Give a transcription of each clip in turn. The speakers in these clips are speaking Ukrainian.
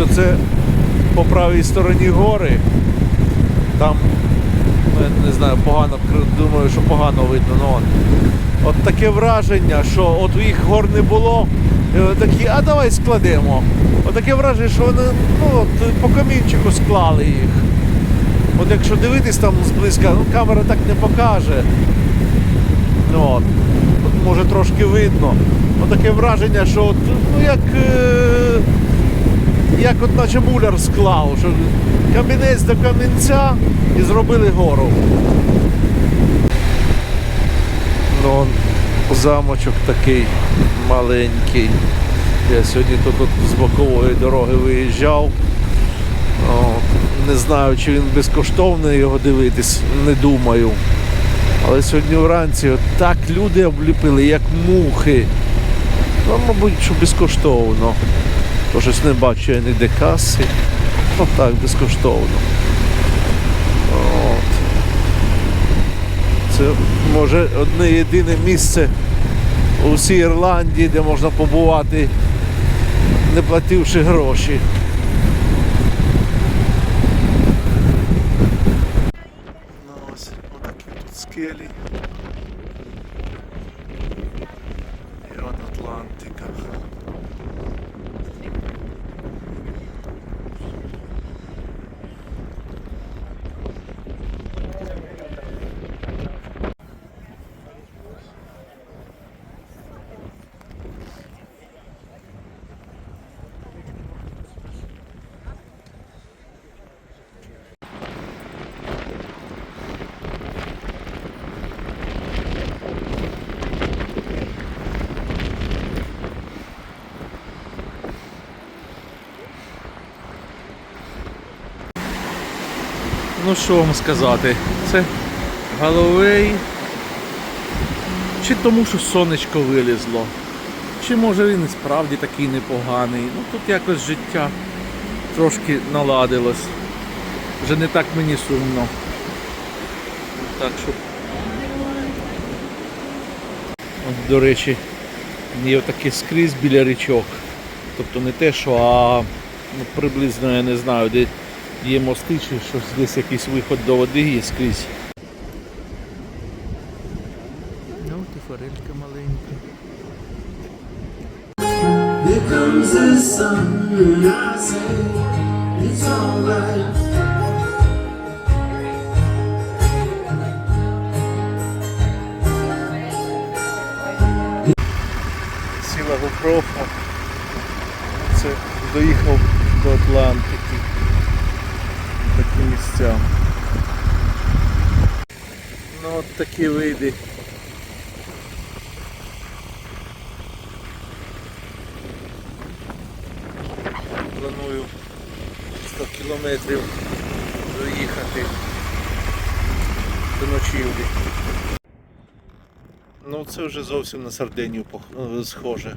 Ось оце по правій стороні гори. Там, ну, не знаю, погано, думаю, що погано видно. Ну, от. от таке враження, що от їх гор не було. І такі, а давай складемо. От таке враження, що вони ну, от, по камінчику склали їх. От якщо дивитись там зблизька, ну камера так не покаже. Ну, от. От може трошки видно. От таке враження, що от, ну як. Е- як от наче муляр склав, що камінець до камінця і зробили гору. Ну, замочок такий маленький. Я сьогодні тут от з бокової дороги виїжджав. О, не знаю, чи він безкоштовний його дивитись, не думаю. Але сьогодні вранці от так люди обліпили, як мухи. Ну, мабуть, що безкоштовно. То щось не бачу я ніде каси. Ну так, безкоштовно. От. Це може одне єдине місце у всій Ірландії, де можна побувати, не плативши гроші. Ну отакі тут скелі. І от Атлантика. Ну що вам сказати? Це Галовей. Чи тому, що сонечко вилізло, чи може він і справді такий непоганий. Ну тут якось життя трошки наладилось. Вже не так мені сумно. Так що. От, до речі, є таке скрізь біля річок. Тобто не те, що, а ну, приблизно я не знаю, де є мости чи щось, десь якийсь виход до води є скрізь. Ну, ти форелька маленька. Here comes the sun, and I say it's alright. Сіла GoPro. Це доїхав до Атлантики. Такі. Ну от такі види. Планую 100 кілометрів доїхати до ночівлі. Ну це вже зовсім на Сардинію е, схоже.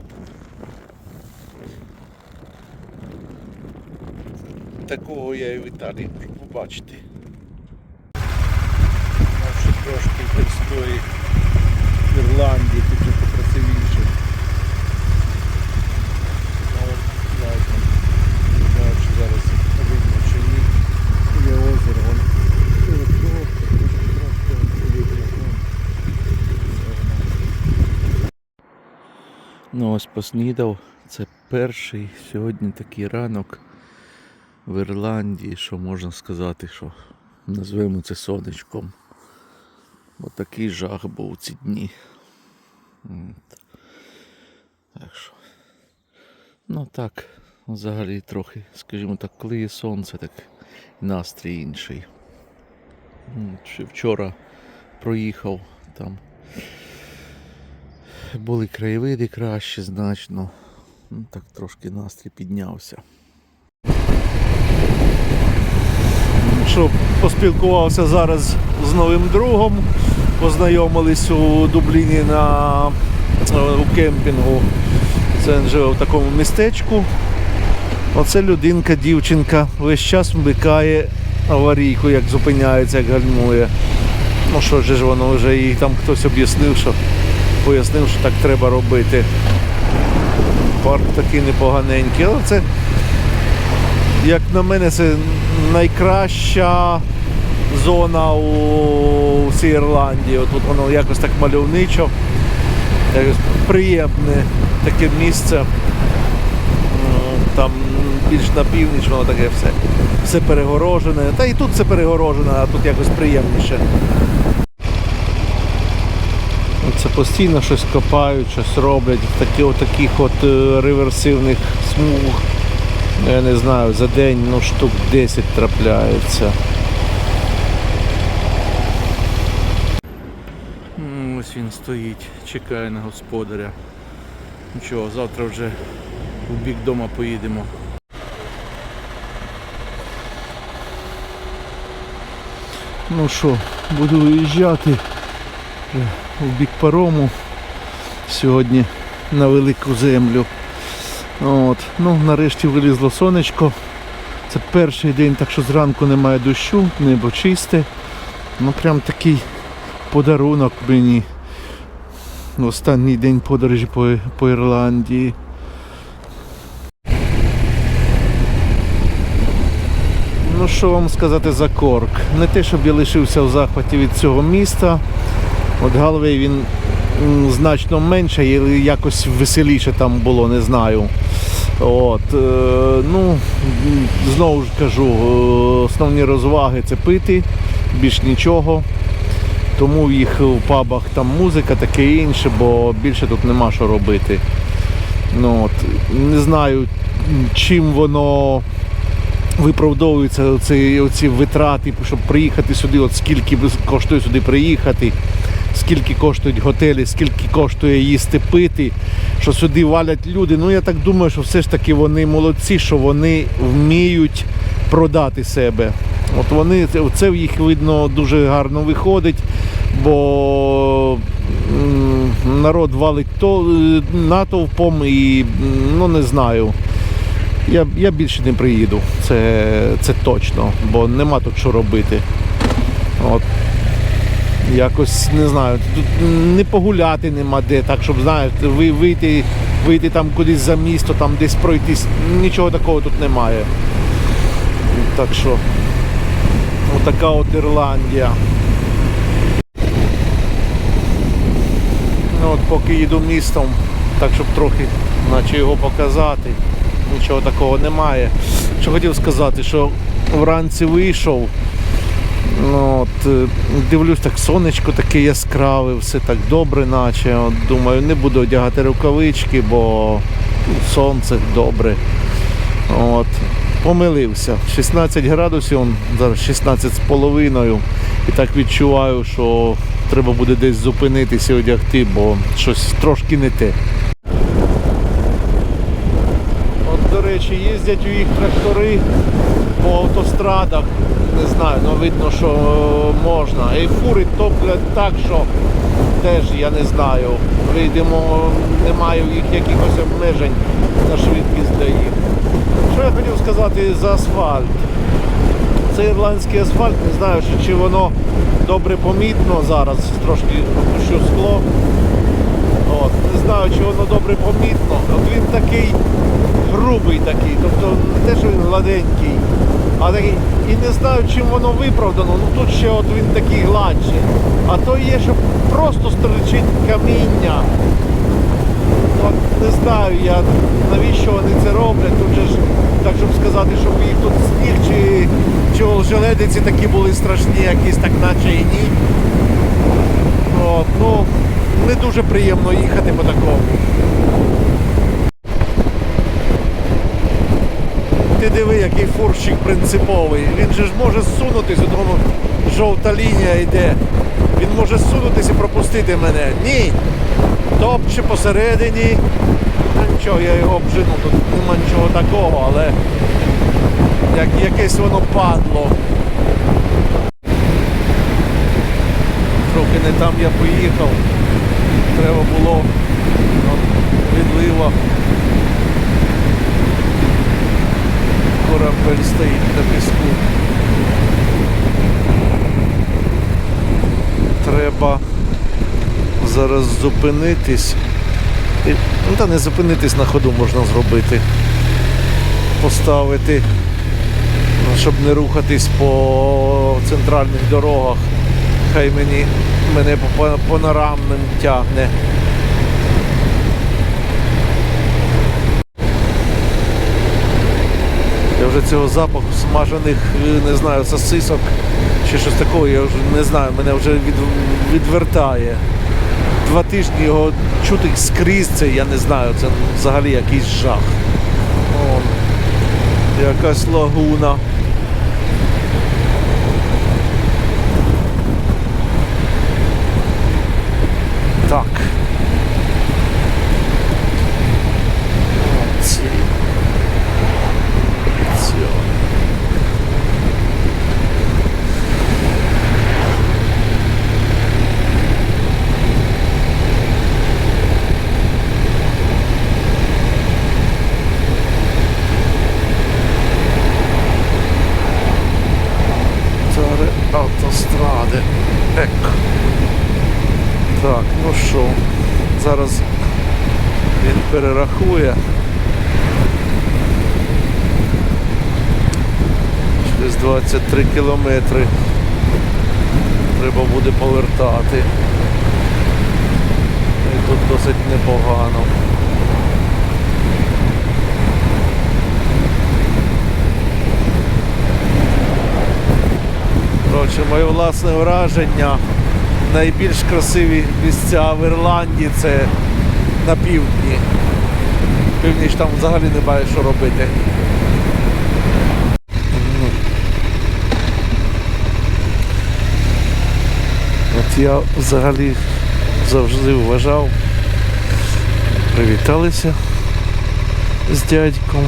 Такого я і в Італії побачити. Може трошки з тої Ірландії, тут вже покрасивіше. Зараз видно чи ні. Озеро. Ну ось поснідав. Це перший сьогодні такий ранок в Ірландії, що можна сказати, що назвемо це сонечком. Бо такий жах був ці дні. Так що. Ну так, взагалі трохи, скажімо так, коли є сонце, так настрій інший. М, Ще вчора проїхав там. Були краєвиди кращі значно. Ну, так трошки настрій піднявся. Що поспілкувався зараз з новим другом. Познайомились у Дубліні на е, у кемпінгу. Це він в такому містечку. Оце людинка, дівчинка, весь час вмикає аварійку, як зупиняється, як гальмує. Ну що ж воно вже їй там хтось об'яснив, що пояснив, що так треба робити. Парк такий непоганенький, але це Як на мене, це найкраща зона у всій Ірландії. Тут воно якось так мальовничо, якось приємне таке місце. Там більш на північ воно таке все, все перегорожене. Та і тут все перегорожене, а тут якось приємніше. Це постійно щось копають, щось роблять в такі, от таких от е, реверсивних смуг. Я не знаю, за день ну, штук 10 трапляється. Ось він стоїть, чекає на господаря. Нічого, завтра вже в бік дома поїдемо. Ну що, буду виїжджати в бік парому сьогодні на велику землю. От. Ну, нарешті вилізло сонечко. Це перший день, так що зранку немає дощу, небо чисте. Ну прям такий подарунок мені. Останній день подорожі по, по Ірландії. Ну що вам сказати за Корк? Не те, щоб я лишився в захваті від цього міста. От Галвей він значно менше, якось веселіше там було, не знаю. От, е, ну, знову ж кажу, е, основні розваги це пити, більш нічого. Тому в їх в пабах там музика, таке інше, бо більше тут нема що робити. Ну, от, не знаю, чим воно виправдовуються оці, оці витрати, щоб приїхати сюди, от скільки коштує сюди приїхати, скільки коштують готелі, скільки коштує їсти пити, що сюди валять люди. Ну я так думаю, що все ж таки вони молодці, що вони вміють продати себе. От вони це- в їх видно дуже гарно виходить, бо народ валить то е, натовпом і ну не знаю. Я, я більше не приїду, це, це точно, бо нема тут що робити. От. Якось не знаю, тут не погуляти нема де, так щоб знаєте, ви вийти, вийти там кудись за місто, там десь пройтись. Нічого такого тут немає. Так що отака от Ірландія. Ну, от поки їду містом, так щоб трохи наче його показати. Нічого такого немає. Що хотів сказати, що вранці вийшов. Ну, от, е, дивлюсь, так сонечко таке яскраве, все так добре, наче. От, думаю, не буду одягати рукавички, бо сонце добре. От, помилився. 16 градусів, зараз 16 з половиною. І так відчуваю, що треба буде десь зупинитися і одягти, бо щось трошки не те. От, до речі, їздять у їх трактори по автострадах. Не знаю, ну видно, що можна. І фури топлять так, що теж я не знаю. Вийдемо, немає їх якихось обмежень на швидкість для їх. Що я хотів сказати за асфальт? Це ірландський асфальт, не знаю, чи воно добре помітно зараз. Трошки опущу скло. От, не знаю, чи воно добре помітно. От він такий грубий такий, тобто не те, що він гладенький, а такий. І не знаю, чим воно виправдано. Ну тут ще от він такий гладший. А то є, що просто стричить каміння. От не знаю я, навіщо вони це роблять. Тут же ж, так щоб сказати, щоб їх тут сніг чи, чи желедиці такі були страшні, якісь так наче і ні. От, ну, не дуже приємно їхати по такому. Ти диви, який фурщик принциповий. Він же ж може зсунутися, тому жовта лінія йде. Він може зсунутися і пропустити мене. Ні. Топче посередині. Нічого, я його обжину, тут нема нічого такого, але як якесь воно падло. Трохи не там я поїхав. Треба було от, відлива. Корабель стоїть на піску. Треба зараз зупинитись. Ну та не зупинитись на ходу можна зробити. Поставити Ну, Щоб не рухатись по центральних дорогах. Хай мені мене по панорамним тягне. Вже цього запаху смажених, е, не знаю, сосисок чи щось такого, я вже не знаю, мене вже від, відвертає. Два тижні його чути скрізь це, я не знаю, це взагалі якийсь жах. О, якась лагуна. Так. Ці. Цьо. Таре автостради. Ек. Так, ну що, зараз він перерахує. Через 23 кілометри треба буде повертати. І тут досить непогано. Коротше, моє власне враження. Найбільш красиві місця в Ірландії це на півдні. Північ там взагалі немає що робити. От я взагалі завжди вважав, привіталися з дядьком.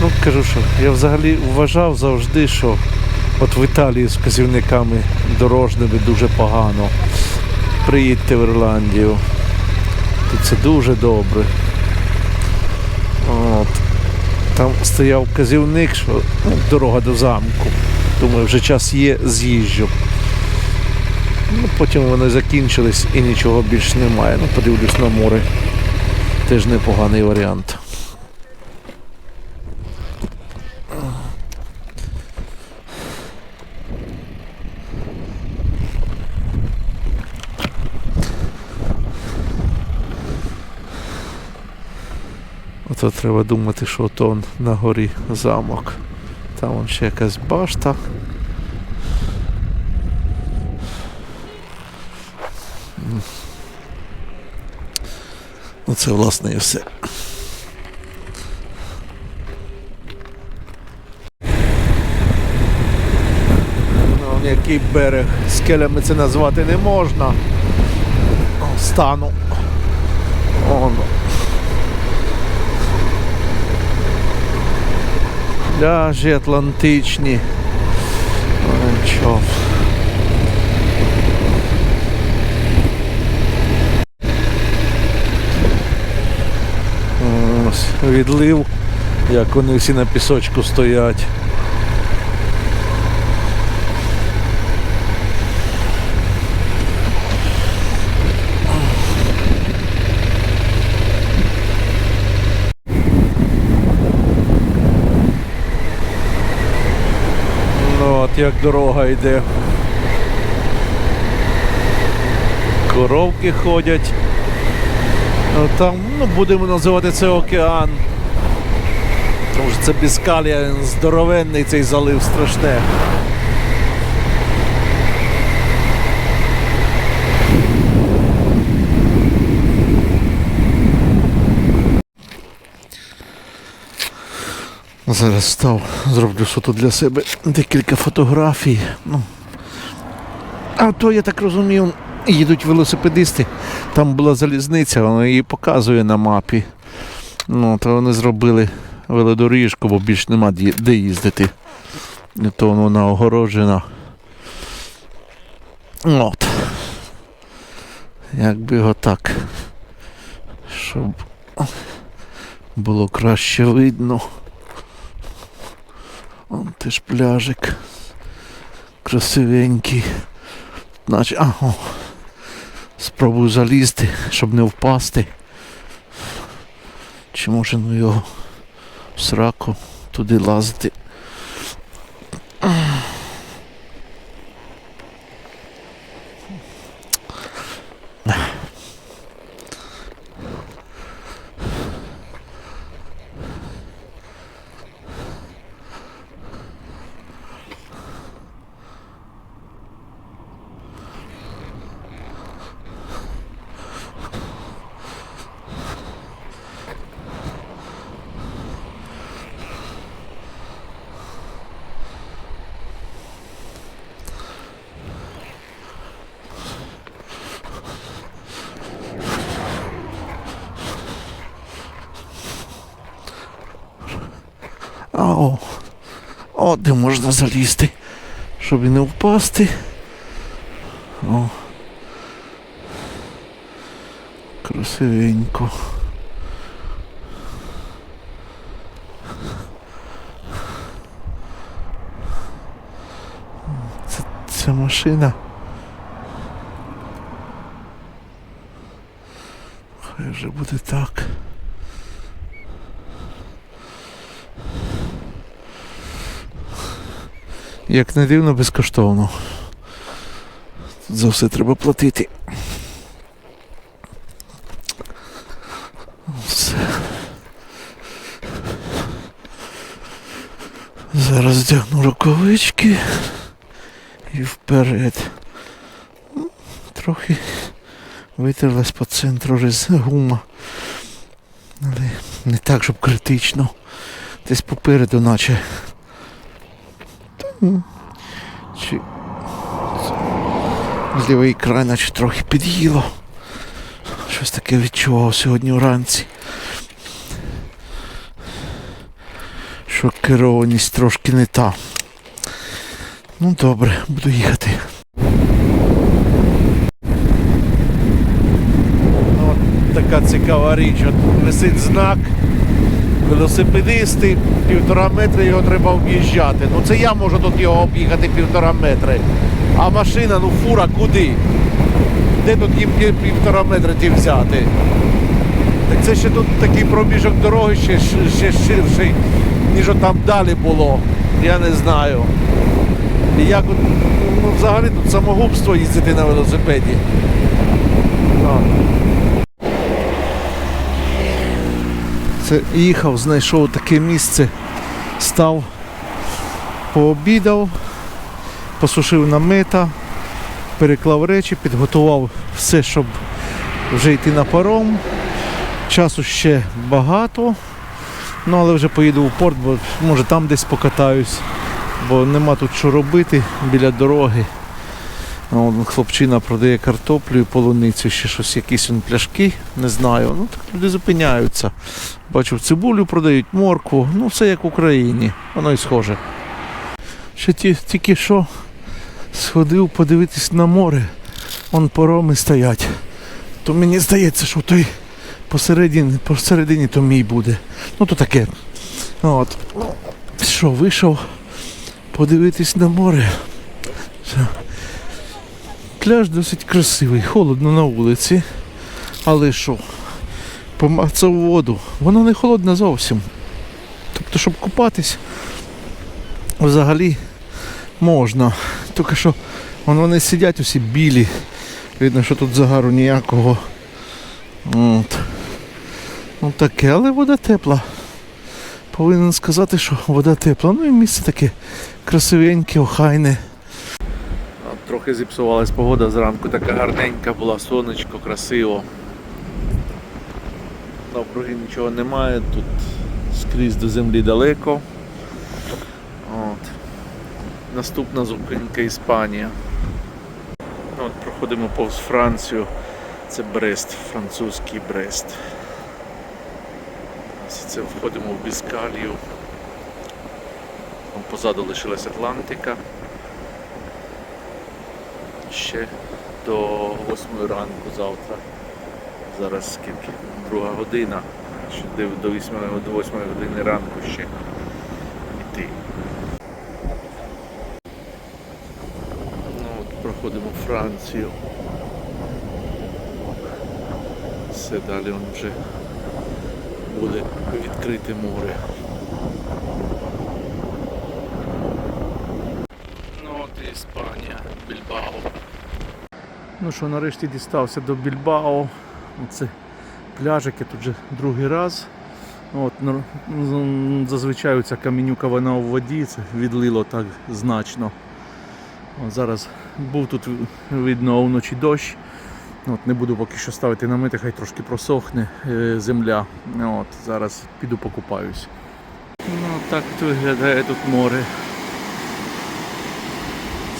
Ну, кажу, що я взагалі вважав завжди, що от в Італії з вказівниками дорожніми дуже погано. Приїдьте в Ірландію. Тут це дуже добре. От. Там стояв вказівник, що ну, дорога до замку. Думаю, вже час є, з'їжджу. Ну, потім вони закінчились і нічого більш немає. Ну, подивлюсь на море. Теж непоганий варіант. Ото треба думати, що то на горі замок. Там ще якась башта. Ну це власне і все. Ну, який берег. Скелями це назвати не можна. Стану. Воно. Пляжі Атлантичні. Чов. Ось відлив, як вони всі на пісочку стоять. Ну от як дорога йде. Коровки ходять. Ну, Там, ну, будемо називати це океан. Тому що це Біскалія, здоровенний цей залив страшне. Зараз став, зроблю суто для себе декілька фотографій. Ну. А то, я так розумію, їдуть велосипедисти. Там була залізниця, вона її показує на мапі. Ну, то вони зробили велодоріжку, бо більш нема де їздити. І то вона огороджена. От. Якби його так. Щоб було краще видно. Вон теж пляжик. Красивенький. Наче, а, о. Спробую залізти, щоб не впасти. Чи може ну його сраку туди лазити. Де можна залізти, щоб і не впасти. О. Красивенько. Це, це машина. Хай вже буде так. Як не дивно, безкоштовно. Тут за все треба платити. Все. Зараз вдягну рукавички і вперед. Трохи витерлась по центру гума. Але не так, щоб критично. Десь попереду, наче. Ну, Чи лівий край наче трохи під'їло. Щось таке відчував сьогодні вранці. Що керованість трошки не та. Ну добре, буду їхати. От така цікава річ. От висить знак. Велосипедисти, півтора метри його треба об'їжджати. Ну це я можу тут його об'їхати півтора метри. А машина, ну фура куди? Де тут їм півтора метри ті взяти? Так це ще тут такий проміжок дороги ще, ще ширший, ніж там далі було. Я не знаю. І як ну, взагалі тут самогубство їздити на велосипеді. Так. Це їхав, знайшов таке місце, став, пообідав, посушив намета, переклав речі, підготував все, щоб вже йти на паром. Часу ще багато, ну але вже поїду в порт, бо може там десь покатаюсь, бо нема тут що робити біля дороги. Хлопчина продає картоплю і полуницю, ще щось, якісь он пляшки, не знаю. Ну так люди зупиняються. Бачу, цибулю продають, моркву, ну все як в Україні, воно і схоже. Ще ті, тільки що сходив подивитись на море, вон пороми стоять. То мені здається, що той посередині, посередині то мій буде. Ну то таке. От. Що, вийшов подивитись на море. Все. Пляж досить красивий, холодно на вулиці. Але що? Помацав воду. Вона не холодна зовсім. Тобто, щоб купатись, взагалі можна. Тільки що вон вони сидять усі білі. Видно, що тут загару ніякого. От. Ну таке, але вода тепла. Повинен сказати, що вода тепла. Ну і місце таке красивеньке, охайне. Трохи зіпсувалась погода зранку, така гарненька була, сонечко, красиво. Навкруги нічого немає, тут скрізь до землі далеко. От. Наступна зупинка Іспанія. От проходимо повз Францію. Це Брест, французький Брест. Це входимо в Біскалію. Позаду лишилась Атлантика. Ще до 8 ранку завтра. Зараз скільки? Друга година. Ще до- до 8, до 8 години ранку ще йти. Ну, от проходимо Францію. Все далі он вже буде відкрите море. Ну от і Іспанія, Більбао. Ну що, нарешті дістався до Більбао. Оце пляжик, я тут вже другий раз. От, зазвичай ця камінюка вона у воді, це відлило так значно. От зараз був тут видно вночі дощ. От, не буду поки що ставити намети, хай трошки просохне е, земля. От, зараз піду покупаюсь. Ну так виглядає тут море.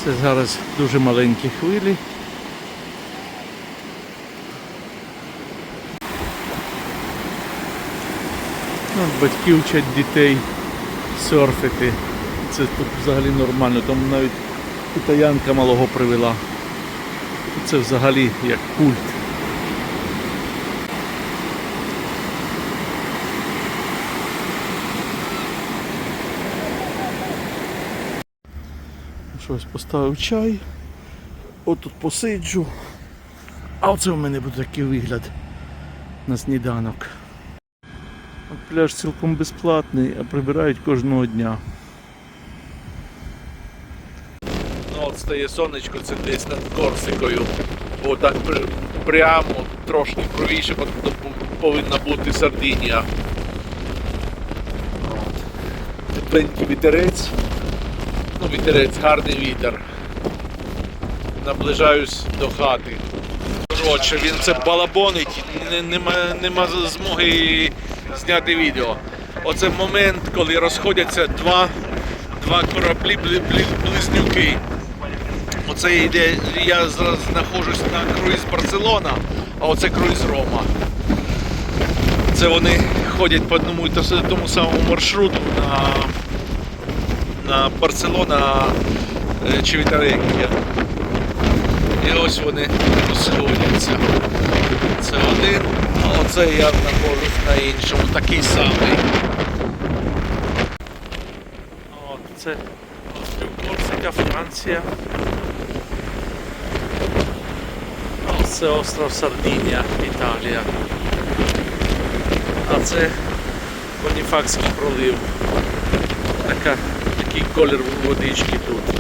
Це зараз дуже маленькі хвилі. От батьки вчать дітей серфити. Це тут взагалі нормально, там навіть китаянка малого привела. Це взагалі як культ. Щось поставив чай. Отут посиджу. А оце у мене буде такий вигляд на сніданок. Пляж цілком безплатний, а прибирають кожного дня. Ну от стає сонечко, це десь над Корсикою. Отак при- прямо, трошки правіше повинна бути Сардинія. Тепленький вітерець. Ну, вітерець, гарний вітер. Наближаюсь до хати. Коротше, він це балабонить, нема, нема змоги зняти відео. Оце момент, коли розходяться два, два кораблі бли- бли- близнюки. Оце йде, я зараз знаходжусь на круїз Барселона, а оце круїз Рома. Це вони ходять по одному і тому самому маршруту на, на Барселона е, Чевітарекія. І ось вони розходяться. Це один, оце я знаходжусь на іншому, такий самий. От, це острів Корсика, Франція. А це остров Сардинія, Італія. А це Боніфакський пролив. Така, такий колір водички тут.